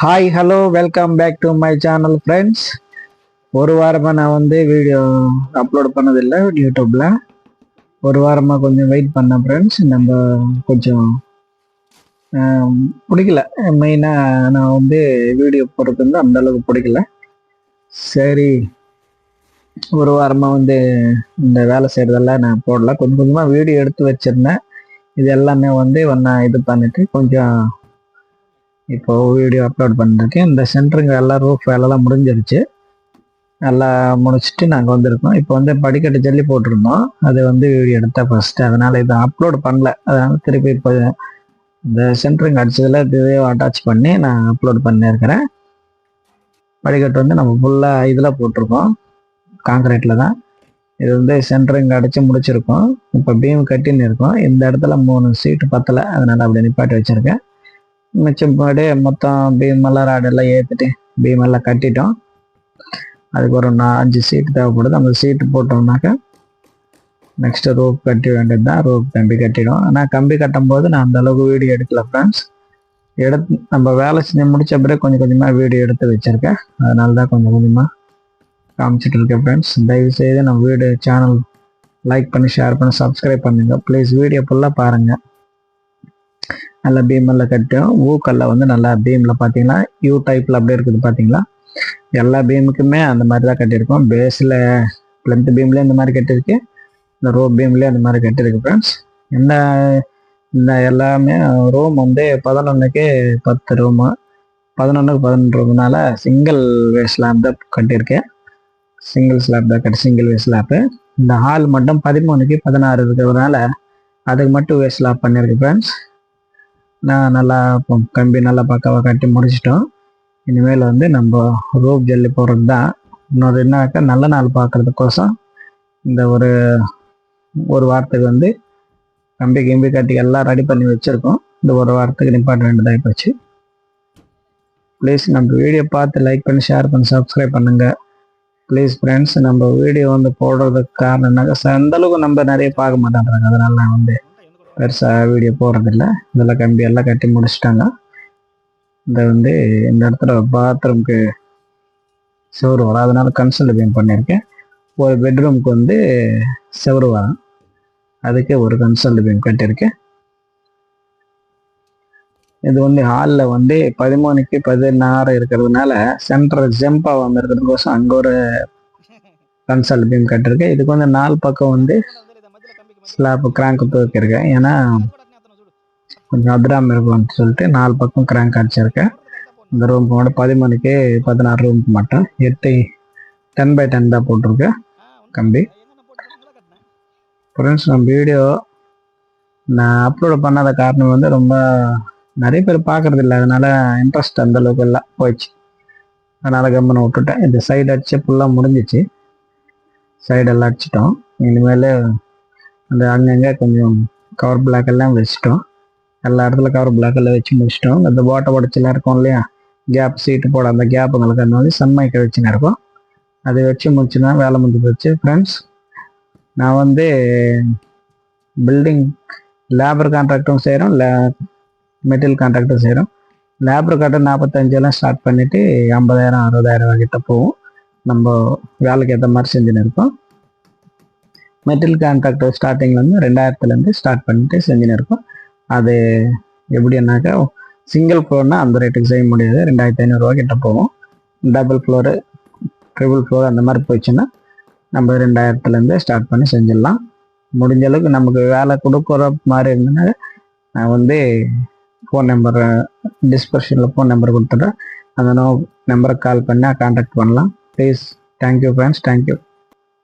Hi hello welcome back to my channel friends ஒரு வாரமாக நான் வந்து வீடியோ அப்லோட் பண்ணதில்லை யூடியூப்பில் ஒரு வாரமாக கொஞ்சம் வெயிட் பண்ணேன் ஃப்ரெண்ட்ஸ் நம்ம கொஞ்சம் பிடிக்கல. மெயினாக நான் வந்து வீடியோ போடுறது வந்து அந்த அளவுக்கு பிடிக்கல. சரி ஒரு வாரமாக வந்து இந்த வேலை செய்கிறதெல்லாம் நான் போடல. கொஞ்சம் கொஞ்சமாக வீடியோ எடுத்து வச்சிருந்தேன். இது எல்லாமே வந்து நான் இது பண்ணிட்டு கொஞ்சம் இப்போ வீடியோ அப்லோட் பண்ணிருக்கேன். இந்த சென்டருங்க எல்லாம் ரூஃப் வேலைலாம் முடிஞ்சிருச்சு. எல்லாம் முடிச்சுட்டு நாங்கள் வந்திருக்கோம். இப்போ வந்து படிக்கட்டு ஜல்லி போட்டிருந்தோம். அது வந்து வீடியோ எடுத்தால் ஃபஸ்ட்டு அதனால் இதை அப்லோட் பண்ணல. அதனால் திருப்பி இப்போ இந்த சென்டருங்க அடித்ததில் இதுவே அட்டாச் பண்ணி நான் அப்லோட் பண்ணியிருக்கிறேன் படிக்கட்டு வந்து நம்ம ஃபுல்லாக இதில் போட்டிருக்கோம். காங்கிரீட்டில் தான். இது வந்து சென்டரிங் அடிச்சு முடிச்சிருக்கோம். இப்போ பீம் கட்டின்னு இருக்கோம். இந்த இடத்துல மூணு சீட்டு பத்தலை. அதனால் அப்படி நிப்பாட்டி வச்சுருக்கேன். மிச்சப்பாடு மொத்தம் பீமெல்லாம் ராடெல்லாம் ஏற்றுட்டு பீமெல்லாம் ஏற்றிட்டு கட்டிட்டோம். அதுக்கு ஒரு நாலஞ்சு சீட்டு தேவைப்படுது. அந்த சீட்டு போட்டோம்னாக்கா நெக்ஸ்ட் ரோப் கட்டி வேண்டியது தான் ரோப் கம்பி கட்டிடும். ஆனால் கம்பி கட்டும் போது நான் அந்த அளவுக்கு வீடியோ எடுக்கல ஃப்ரெண்ட்ஸ் எடுத்து நம்ம வேலை செஞ்சு முடிச்ச பிறகு கொஞ்சம் கொஞ்சமாக வீடியோ எடுத்து வச்சிருக்கேன். அதனால தான் கொஞ்சம் கொஞ்சமாக காமிச்சிட்டு இருக்கேன் ஃப்ரெண்ட்ஸ் தயவுசெய்து நம்ம வீடியோ சேனல் லைக் பண்ணி ஷேர் பண்ணி சப்ஸ்கிரைப் பண்ணுங்கள் ப்ளீஸ் வீடியோ ஃபுல்லாக பாருங்கள் நல்லா பீமெல்லாம் கட்டும் ஊக்கல்ல வந்து நல்லா பீமில் பார்த்தீங்கன்னா யூ டைப்பில் அப்படியே இருக்குது பார்த்தீங்களா எல்லா பீமுக்குமே அந்த மாதிரி தான் கட்டியிருக்கோம். பேஸில் பிளந்த் பீம்லேயும் இந்த மாதிரி கட்டியிருக்கு. இந்த ரோ பீம்லேயும் அந்த மாதிரி கட்டியிருக்கு ஃப்ரெண்ட்ஸ் என்ன இந்த எல்லாமே ரூம் வந்து பதினொன்றுக்கு பத்து ரூமு பதினொன்றுக்கு பதினொன்று ரூம்னால சிங்கிள் வே ஸ்லாப் தான் கட்டியிருக்கேன். சிங்கிள் ஸ்லாப் தான் கட்டி சிங்கிள் வே ஸ்லாப்பு இந்த ஹால் மட்டும் பதிமூணுக்கு பதினாறு இருக்கிறதுனால அதுக்கு மட்டும் வே ஸ்லாப் பண்ணியிருக்கு ஃப்ரெண்ட்ஸ் நான் நல்லா கம்பி நல்லா பக்காவாக கட்டி முடிச்சிட்டோம். இனிமேல் வந்து நம்ம ரோப் ஜல்லி போடுறது தான் இன்னொரு என்னக்கா நல்ல நாள் பார்க்கறதுக்கோசம் இந்த ஒரு ஒரு வாரத்துக்கு வந்து கம்பி கிம்பி கட்டி எல்லாம் ரெடி பண்ணி வச்சுருக்கோம். இந்த ஒரு வாரத்துக்கு நிப்பாட்ட போச்சு. ப்ளீஸ் நம்ம வீடியோ பார்த்து லைக் பண்ணி ஷேர் பண்ணி சப்ஸ்கிரைப் பண்ணுங்கள் ப்ளீஸ் ஃப்ரெண்ட்ஸ் நம்ம வீடியோ வந்து போடுறதுக்கு காரணம்னாக்கா அந்த அந்தளவுக்கு நம்ம நிறைய பார்க்க மாட்டேன்றாங்க அதனால நான் வந்து பெருசாக வீடியோ போடுறதில்ல இதெல்லாம் கம்பி எல்லாம் கட்டி முடிச்சிட்டாங்க. இந்த வந்து இந்த இடத்துல பாத்ரூம்க்கு செவரு வரும். அதனால கன்சல் பீம் பண்ணியிருக்கேன். ஒரு பெட்ரூம்க்கு வந்து செவரு வரும். அதுக்கு ஒரு கன்சல் பீம் கட்டியிருக்கேன். இது வந்து ஹாலில் வந்து பதிமூணுக்கு பதினாறு இருக்கிறதுனால சென்டர் ஜெம்ப் ஆகாமல் இருக்கிறதுக்கோசம் அங்கே ஒரு கன்சல் பீம் கட்டியிருக்கேன். இதுக்கு வந்து நாலு பக்கம் வந்து ஸ்லாப் கிராங்க் தூக்கியிருக்கேன். ஏன்னா கொஞ்சம் அதிராமல் இருக்கும்னு சொல்லிட்டு நாலு பக்கம் கிராங்க் அடிச்சிருக்கேன். இந்த ரூம் போட பதிமூணுக்கு பதினாறு ரூமுக்கு மட்டும். எட்டு டென் பை டென் தான் போட்டிருக்கேன் கம்பி. ஃப்ரெண்ட்ஸ் நம்ம வீடியோ நான் அப்லோட் பண்ணாத காரணம் வந்து ரொம்ப நிறைய பேர் பார்க்கறது இல்லை. அதனால இன்ட்ரெஸ்ட் அந்த அளவுக்கு எல்லாம் போயிடுச்சு. அதனால கம்மனை விட்டுட்டேன். இந்த சைடு அடிச்சு ஃபுல்லாக முடிஞ்சிச்சு. சைடெல்லாம் அடிச்சிட்டோம். இனிமேல் அந்த அங்கங்கே கொஞ்சம் கவர் பிளாக் எல்லாம் வச்சுட்டோம். எல்லா இடத்துல கவர் பிளாக் எல்லாம் வச்சு முடிச்சிட்டோம். இந்த ஓட்டை உடச்செல்லாம் இருக்கும் இல்லையா? கேப் சீட்டு போட அந்த கேப்புங்களுக்கு அந்த மாதிரி சன்மைக்க வச்சுன்னு இருக்கும். அதை வச்சு முடிச்சுன்னா வேலை முடிஞ்சு போச்சு ஃப்ரெண்ட்ஸ் நான் வந்து பில்டிங் லேபர் கான்ட்ராக்டும் செய்கிறோம் லே மெட்டீரியல் கான்ட்ராக்டும் செய்கிறோம் லேபர் கார்டு நாற்பத்தஞ்செல்லாம் ஸ்டார்ட் பண்ணிவிட்டு ஐம்பதாயிரம் அறுபதாயிரம் கிட்ட போகும். நம்ம வேலைக்கு ஏற்ற மாதிரி செஞ்சுன்னு இருக்கோம். மெட்டீரியல் கான்ட்ராக்டர் ஸ்டார்டிங்லேருந்து ரெண்டாயிரத்துலேருந்து ஸ்டார்ட் பண்ணிட்டு செஞ்சுன்னு இருக்கோம். அது எப்படின்னாக்கா சிங்கிள் ஃப்ளோர்னா அந்த ரேட்டுக்கு செய்ய முடியாது. ரெண்டாயிரத்தி ஐநூறுரூவா கிட்ட போகும். டபுள் ஃப்ளோரு ட்ரிபிள் ஃப்ளோர் அந்த மாதிரி போயிடுச்சுன்னா நம்ம ரெண்டாயிரத்துலேருந்து ஸ்டார்ட் பண்ணி செஞ்சிடலாம். முடிஞ்ச அளவுக்கு நமக்கு வேலை கொடுக்குற மாதிரி இருந்ததுன்னா நான் வந்து ஃபோன் நம்பர் டிஸ்கிரிப்ஷனில் ஃபோன் நம்பர் கொடுத்துட்றேன். அந்த நோ நம்பருக்கு கால் பண்ணால் கான்டாக்ட் பண்ணலாம். Please thank you friends thank you